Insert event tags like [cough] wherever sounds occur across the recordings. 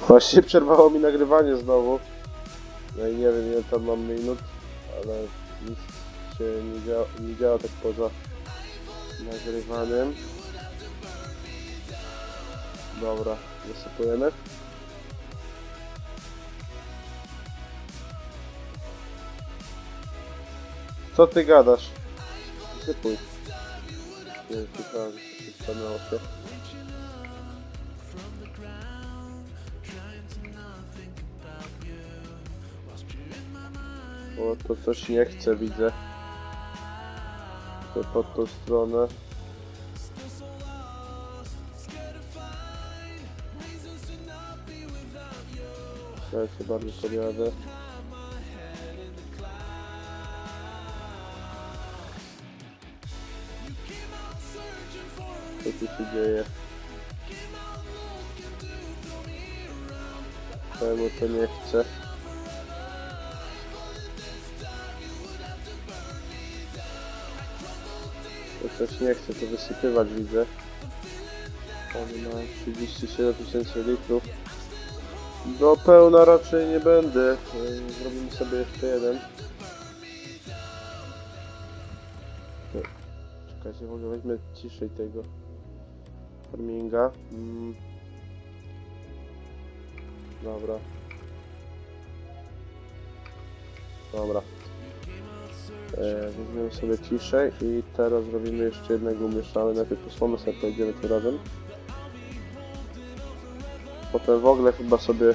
Właśnie [laughs] przerwało mi nagrywanie znowu. No i nie wiem ile tam mam minut, ale nic się nie działa, nie działa tak poza nagrywaniem. Dobra, wysypujemy. Co ty gadasz? Wysypuj. Nie wiem, stanęło się. O, to coś nie chce, widzę. To pod tą stronę. Ja się bardziej podjadę. Co tu się dzieje? Czemu to nie chce? To coś nie chce to wysypywać, widzę. On ma 37 tysięcy litrów. Do pełna raczej nie będę. Yy, Zrobimy sobie jeszcze jeden. Czekajcie, może weźmy ciszej tego farminga. Mm. Dobra. Dobra. E, weźmiemy sobie ciszej i teraz zrobimy jeszcze jednego umieszczamy. Najpierw posłamy sobie pojedziemy tym razem. Potem w ogóle chyba sobie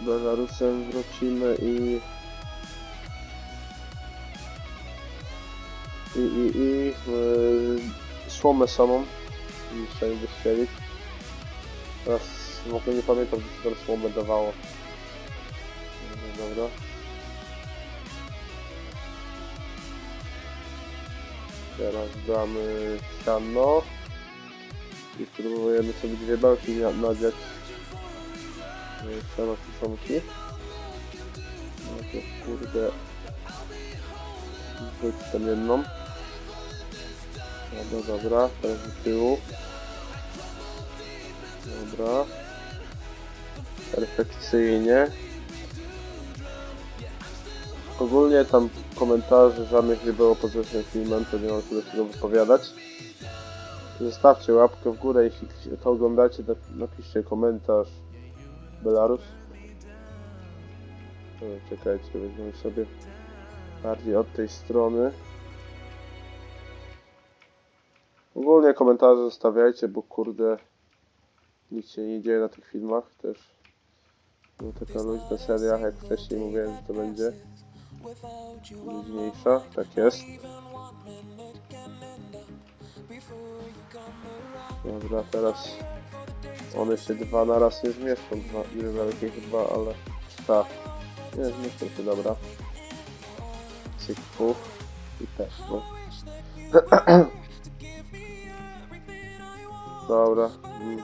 Belarusem wrócimy i i, i, i yy, słomę samą i ją wystrzelić. Teraz w ogóle nie pamiętam, co tam słomę dawało. No, Dobra. Teraz damy siano. I spróbujemy sobie dwie belki na- nadziać. E, Siano kiszonki. No to kurde. Wróć tam jedną. Dobra, dobra. Teraz do tyłu. Dobra. Perfekcyjnie. Ogólnie tam komentarzy żadnych nie było poza tym filmem, to nie mam się do wypowiadać. Zostawcie łapkę w górę, jeśli to oglądacie, nap- napiszcie komentarz Belarus. E, Czekajcie, weźmiemy sobie bardziej od tej strony. Ogólnie komentarze zostawiajcie, bo kurde nic się nie dzieje na tych filmach też. No taka luźna seria, jak wcześniej mówiłem, że to będzie luźniejsza, tak jest. Dobra, teraz one się dwa na raz nie zmieszczą, dwa, dwie wielkie chyba, ale tak, nie zmieszczą się, dobra. Cyk, puf i tak, no. [clears throat] Dobra. Mm.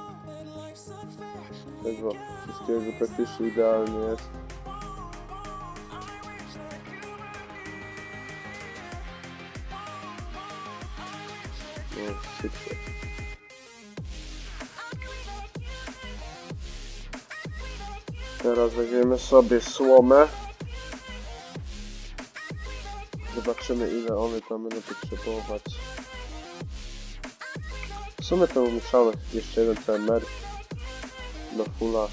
Tego wszystkiego praktycznie idealnie jest. No. Teraz weźmiemy sobie słomę. Zobaczymy ile one tam będą potrzebować. W sumie to umieszamy jeszcze jeden CMR na fulla.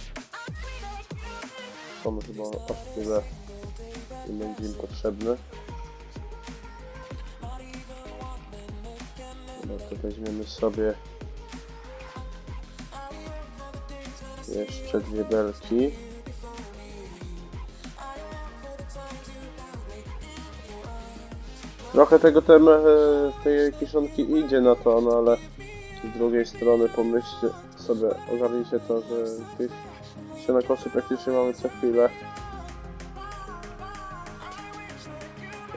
Są chyba aż tyle i będzie im potrzebny. No to weźmiemy sobie jeszcze dwie belki. Trochę tego tem, tej kiszonki idzie na to, no ale z drugiej strony pomyślcie sobie, ogarnijcie to, że tych sianokosy praktycznie mamy co chwilę.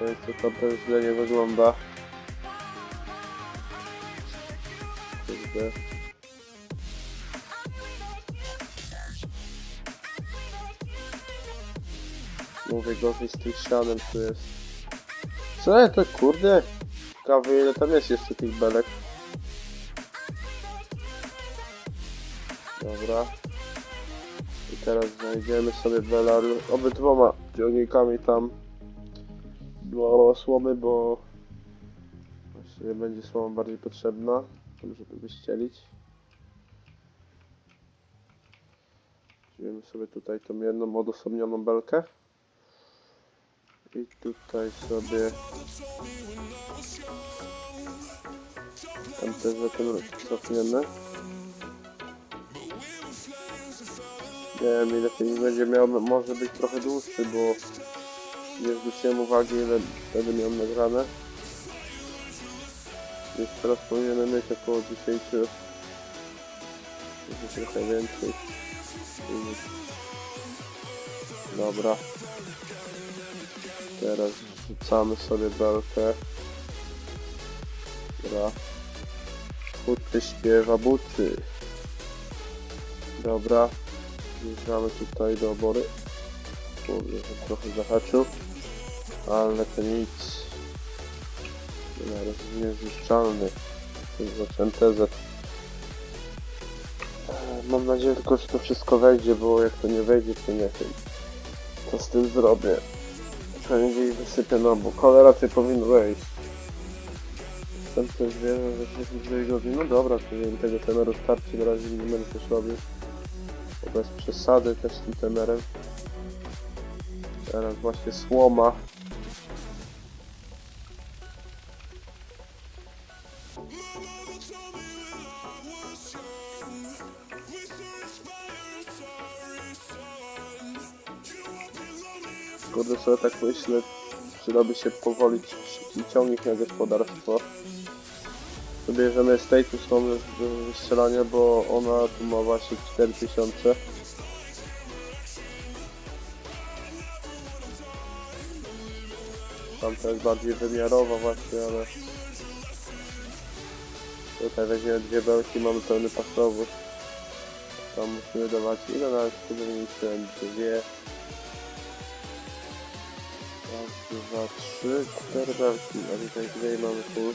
Więc to tam źle nie wygląda. Kurde. Mówię gorzej z tym sianem tu jest. Co to kurde? Ciekawe ile tam jest jeszcze tych belek. Dobra. I teraz znajdziemy sobie Belarus obydwoma ciągnikami tam było słomy, bo właściwie będzie słoma bardziej potrzebna, tam, żeby wyścielić. Weźmiemy sobie tutaj tą jedną odosobnioną belkę. I tutaj sobie MTZ cofniemy. Nie wiem ile filmik będzie miał, może być trochę dłuższy, bo nie zwróciłem uwagi ile wtedy miałem nagrane. Więc teraz powinienem mieć około 10, może trochę więcej. Dobra. Teraz wrzucamy sobie belkę. Dobra. Buty śpiewa buty. Dobra. Wjeżdżamy tutaj do obory. Kurde, trochę zahaczył. Ale to nic. Niezniszczalny. MTZ. Eee, Mam nadzieję tylko, że to wszystko wejdzie, bo jak to nie wejdzie, to nie wiem. Co z tym zrobię? Gdzieś wysypię, no bo cholera tutaj powinno wejść. Tam też wierzę, że się dwie godziny. No dobra, to wiem, tego temeru starczy, na razie nie będę też robił. Bez przesady też z tym temerem. Teraz właśnie słoma. Tak myślę, przydałoby się szybki ciągnik na gospodarstwo. Bierzemy status tą wystrzelania, bo ona tu ma właśnie 4000. Tamta jest bardziej wymiarowa właśnie, ale tutaj weźmiemy dwie belki, mamy pełny pasowóz. Tam musimy dawać ile nawet mieliśmy dwie. Raz, dwa, trzy, cztery belki, a tutaj dwie mamy full.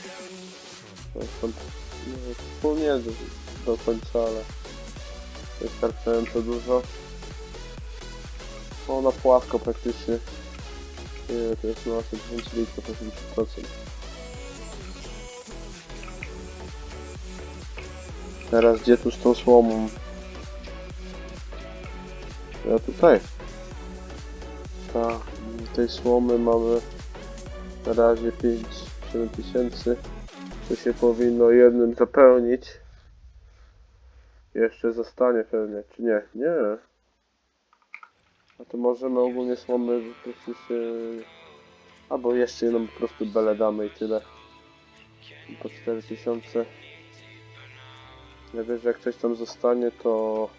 Stąd, nie, do, do końca, ale wystarczająco dużo. Ona płasko praktycznie. Nie, to jest masa 10 litrów, 80%. Teraz gdzie tu z tą słomą? Ja tutaj. Tak, tej słomy mamy na razie 5-7 tysięcy. To się powinno jednym zapełnić. Jeszcze zostanie pewnie, czy nie? Nie. A to możemy ogólnie słomy po prostu się... Albo jeszcze jedną po prostu belę damy i tyle. Po 4000. Ja wiesz, jak coś tam zostanie, to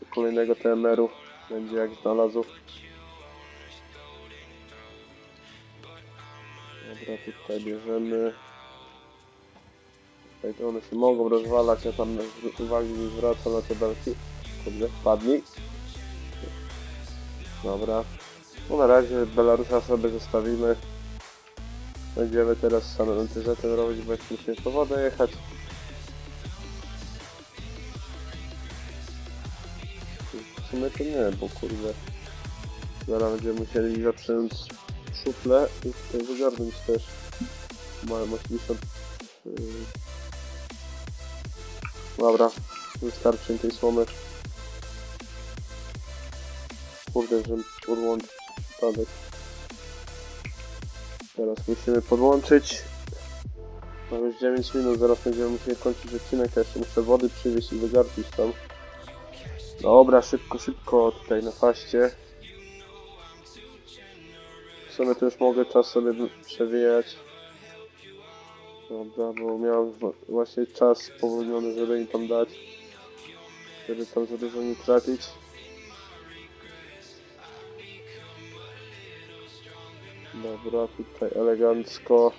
do kolejnego TMR-u będzie jak znalazł. Dobra, tutaj bierzemy. Tutaj to one się mogą rozwalać, ja tam uwagi nie zwracam na te belki. Kurde, wpadnij. Dobra. No na razie Belarusa sobie zostawimy. Będziemy teraz samym MTZ robić, bo jak musimy po wodę jechać. W sumie to nie, bo kurde. Zaraz będziemy musieli zacząć szuflę i tutaj wygarnąć też. Mają 80. yy. Dobra, wystarczy mi tej słomy. Kurde, że podłączyć przypadek. Teraz musimy podłączyć. Mamy już 9 minut, zaraz będziemy musieli kończyć odcinek, jeszcze muszę wody przywieźć i wygarnąć tam. Dobra, szybko, szybko tutaj na faście. Sumie to już mogę czas sobie przewijać. Dobra, bo miałem właśnie czas spowolniony, żeby im tam dać. Żeby tam za dużo nie tracić. Dobra, tutaj elegancko.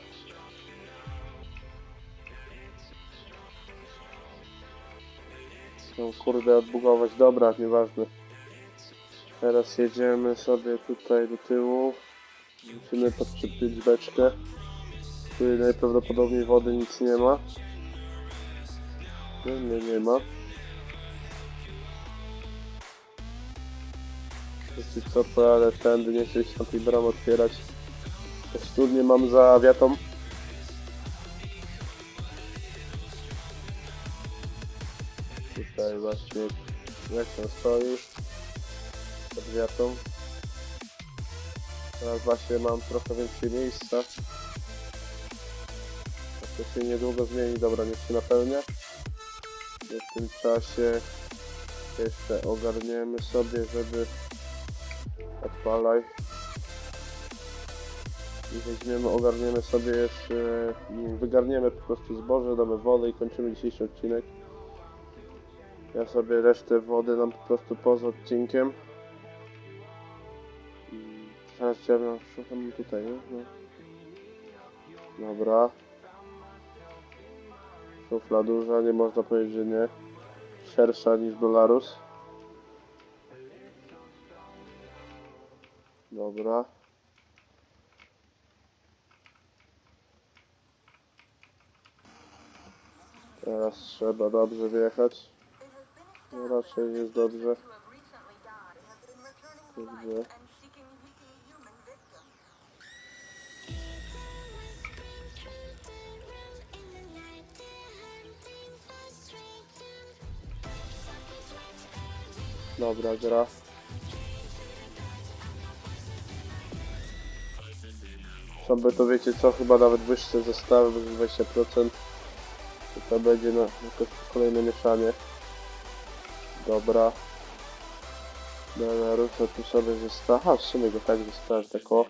No kurde, odbugować. Dobra, nieważne. Teraz jedziemy sobie tutaj do tyłu. Musimy podkrzepić beczkę. Tu najprawdopodobniej wody nic nie ma. Nie, nie, nie ma. Dosyć tope, ale tędy nie chcieli się tamtych bram otwierać. Studnie mam za wiatą. Tutaj właśnie jak on stoi pod wiatą. Teraz właśnie mam trochę więcej miejsca. To się niedługo zmieni, dobra, niech się napełnia. W tym czasie jeszcze ogarniemy sobie, żeby odpalaj. I weźmiemy, ogarniemy sobie jeszcze, wygarniemy po prostu zboże, damy wodę i kończymy dzisiejszy odcinek. Ja sobie resztę wody dam po prostu poza odcinkiem. Teraz chciałbym, szukam tutaj? No. Dobra. Szufla duża, nie można powiedzieć, że nie. Szersza niż Dolarus. Dobra. Teraz trzeba dobrze wjechać. No raczej jest dobrze. Dobrze. Dobra, gra. Sobie to wiecie co, chyba nawet wyższe zestawy, bo 20%. To, będzie na, kolejne mieszanie. Dobra. Dobra, ruszę tu sobie zestaw. Aha, w sumie go tak zestawić, tak o.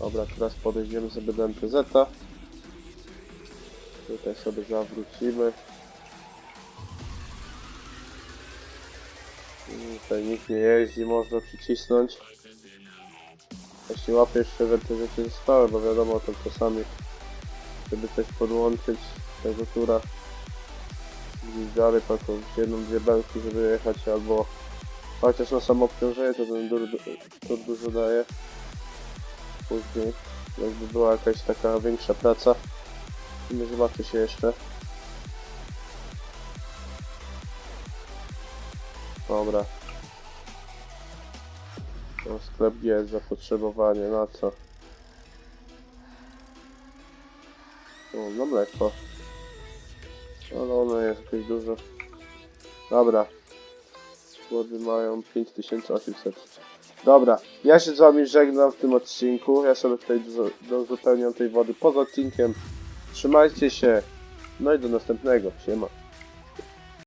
Dobra, teraz podejdziemy sobie do MTZ-a. Tutaj sobie zawrócimy. Tutaj nikt nie jeździ, można przycisnąć. Jeśli łapię jeszcze, te rzeczy zostały, bo wiadomo, to czasami, żeby coś podłączyć tego tura dalej, to jedną, dwie belki, żeby jechać, albo chociaż na samo obciążenie, to ten dur, dużo daje. Później, jakby była jakaś taka większa praca, nie zobaczy się jeszcze. Dobra. No, sklep jest, zapotrzebowanie, na co? O, na mleko. Ale ono jest jakieś dużo. Dobra. Wody mają 5800. Dobra, ja się z wami żegnam w tym odcinku. Ja sobie tutaj do- dozupełniam tej wody poza odcinkiem. Trzymajcie się. No i do następnego. Siema.